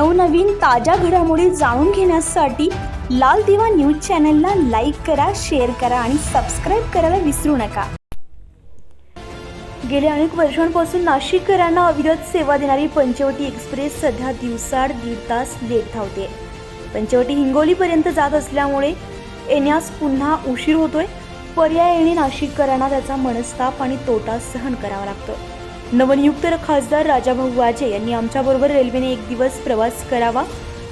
नवनवीन ताज्या घडामोडी जाणून घेण्यासाठी लाल दिवा न्यूज चॅनलला लाईक करा शेअर करा आणि सबस्क्राईब करायला विसरू नका. गेल्या अनेक वर्षांपासून नाशिककरांना अविरत सेवा देणारी पंचवटी एक्सप्रेस सध्या दिवसाड दीड तास लेट धावते पंचवटी हिंगोलीपर्यंत जात असल्यामुळे येण्यास पुन्हा उशीर होतोय. पर्यायाने नाशिककरांना त्याचा मनस्ताप आणि तोटा सहन करावा लागतो. नवनियुक्त खासदार राजाभाऊ वाजे यांनी आमच्याबरोबर रेल्वेने एक दिवस प्रवास करावा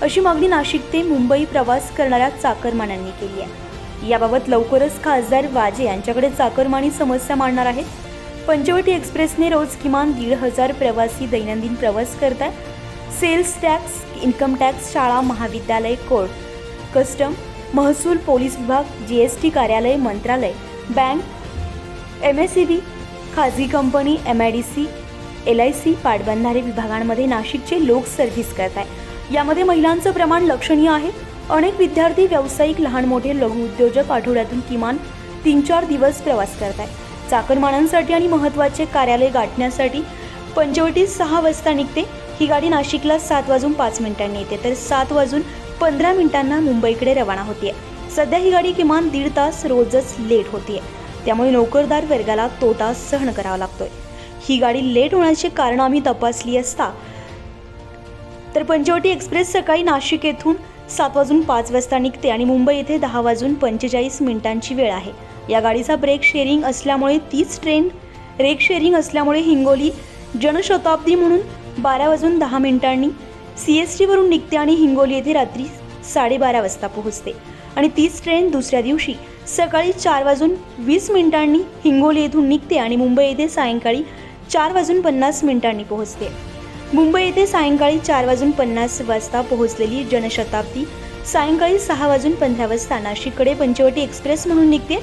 अशी मागणी नाशिक ते मुंबई प्रवास करणाऱ्या चाकरमान्यांनी केली आहे. याबाबत लवकरच खासदार वाजे यांच्याकडे चाकरमानी समस्या मांडणार आहेत. पंचवटी एक्सप्रेसने रोज किमान दीड हजार प्रवासी दैनंदिन प्रवास करतात सेल्स टॅक्स इन्कम टॅक्स शाळा महाविद्यालय कोर्ट कस्टम महसूल पोलीस विभाग जी एस टी कार्यालय मंत्रालय bank M S C B खाजगी company M I D C L I C पाटबंधारे विभागांमध्ये नाशिकचे लोक सर्व्हिस करत आहे यामध्ये महिलांचं प्रमाण लक्षणीय आहे. अनेक विद्यार्थी व्यावसायिक लहान मोठे लघु उद्योजक आठवड्यातून किमान तीन चार दिवस प्रवास करत आहे चाकरमानांसाठी आणि महत्त्वाचे कार्यालय गाठण्यासाठी पंचवटी सहा वाजता निघते. ही गाडी नाशिकला सात वाजून पाच मिनिटांनी येते. तर सात वाजून पंधरा मिनिटांना मुंबईकडे रवाना होते सध्या ही गाडी किमान दीड तास रोजच लेट होतीये. त्यामुळे नोकरदार वर्गाला तोटा सहन करावा लागतोय. ही गाडी लेट होण्याची कारणं आम्ही तपासली असता तर पंचवटी एक्सप्रेस सकाळी नाशिक येथून सात वाजून पाच वाजता निघते आणि मुंबई येथे दहा वाजून पंचेचाळीस मिनिटांची वेळ आहे. या गाडीचा ब्रेक शेअरिंग असल्यामुळे तीच ट्रेन रेक शेअरिंग असल्यामुळे हिंगोली जनशताब्दी म्हणून बारा वाजून दहा मिनिटांनी सी एस टीवरून निघते आणि हिंगोली येथे रात्री साडेबारा वाजता पोहोचते. आणि तीच ट्रेन दुसऱ्या दिवशी सकाळी चार वाजून वीस मिनिटांनी हिंगोली येथून निघते आणि मुंबई येथे सायंकाळी चार वाजून पन्नास मिनिटांनी पोहोचते. मुंबई येथे सायंकाळी चार वाजून पन्नास वाजता पोहोचलेली जनशताब्दी सायंकाळी सहा वाजून पंधरा वाजता नाशिककडे पंचवटी एक्सप्रेस म्हणून निघते.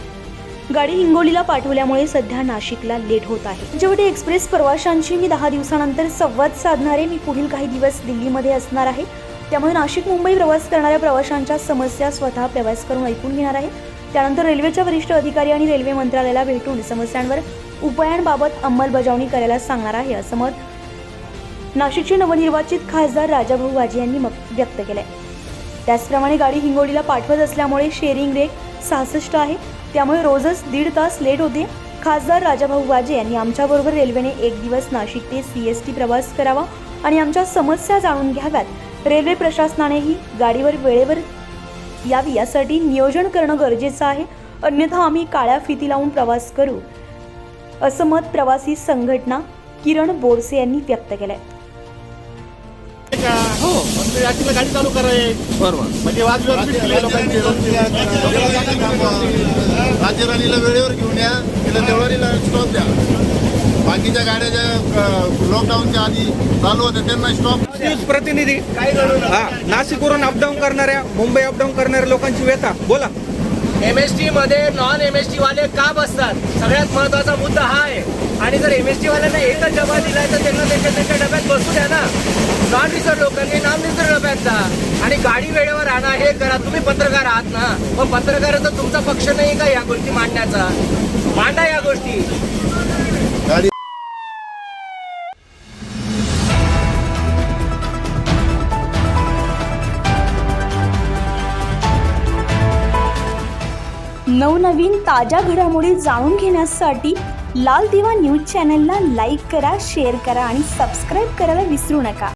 गाडी हिंगोलीला पाठवल्यामुळे सध्या नाशिकला लेट होत आहे. पंचवटी एक्सप्रेस प्रवाशांशी मी दहा दिवसानंतर संवाद साधणारे. मी पुढील काही दिवस दिल्लीमध्ये असणार आहे. त्यामुळे नाशिक मुंबई प्रवास करणाऱ्या प्रवाशांच्या समस्या स्वतः प्रवास करून ऐकून घेणार आहे. त्यानंतर रेल्वेच्या वरिष्ठ अधिकारी आणि रेल्वे मंत्रालयाला भेटून समस्यांवर उपायांबाबत अंमलबजावणी करायला सांगणार आहे असं मत नाशिकचे नवनिर्वाचित खासदार राजाभाऊ वाजे यांनी व्यक्त व्यक्त आहे त्याचप्रमाणे गाडी हिंगोलीला पाठवत असल्यामुळे शेअरिंग रेक सहासष्ट आहे. त्यामुळे रोजच दीड तास लेट होते. खासदार राजाभाऊ वाजे यांनी आमच्याबरोबर रेल्वेने एक दिवस नाशिक ते सी एस टी प्रवास करावा आणि आमच्या समस्या जाणून घ्याव्यात. रेल्वे प्रशासनानेही गाडीवर वेळेवर यावी यासाठी नियोजन करणं गरजेचं आहे. अन्यथा आम्ही काळ्या फिती लावून प्रवास करू. असं मत प्रवासी संघटना किरण बोरसे यांनी व्यक्त केलंय? फक्त यात्रेला गाडी चालू कराय बरोबर. म्हणजे लोकांचे. राणीला वेळेवर घेऊन या तिला देवळालीला स्टॉप द्या. बाकीच्या गाड्या ज्या लॉकडाऊनच्या आधी चालू होत्या त्यांना स्टॉप न्यूज प्रतिनिधी. हा नाशिकवरून अपडाऊन करणाऱ्या मुंबई अपडाऊन करणाऱ्या लोकांची व्यथा. बोला. एम एस टी मध्ये नॉन एम एस टी वाले का बसतात? सगळ्यात महत्त्वाचा मुद्दा हा आहे. आणि जर एम एस टी वाल्यांना एकच डबा दिलाय तर त्यांना त्यांच्या त्यांच्या डब्यात बसू द्या ना. नॉन रिझर्व लोकांनी नॉन रिझर्व डब्यात जा आणि गाडी वेळेवर आणा हे करा तुम्ही पत्रकार आहात ना. मग पत्रकाराचा तुमचा पक्ष नाही का या गोष्टी मांडण्याचा? मांडा या गोष्टी. नवनवीन ताज्या घडामोडी जाणून घेण्यासाठी लाल दिवा न्यूज चॅनलला लाईक करा शेअर करा आणि सबस्क्राईब करायला विसरू नका.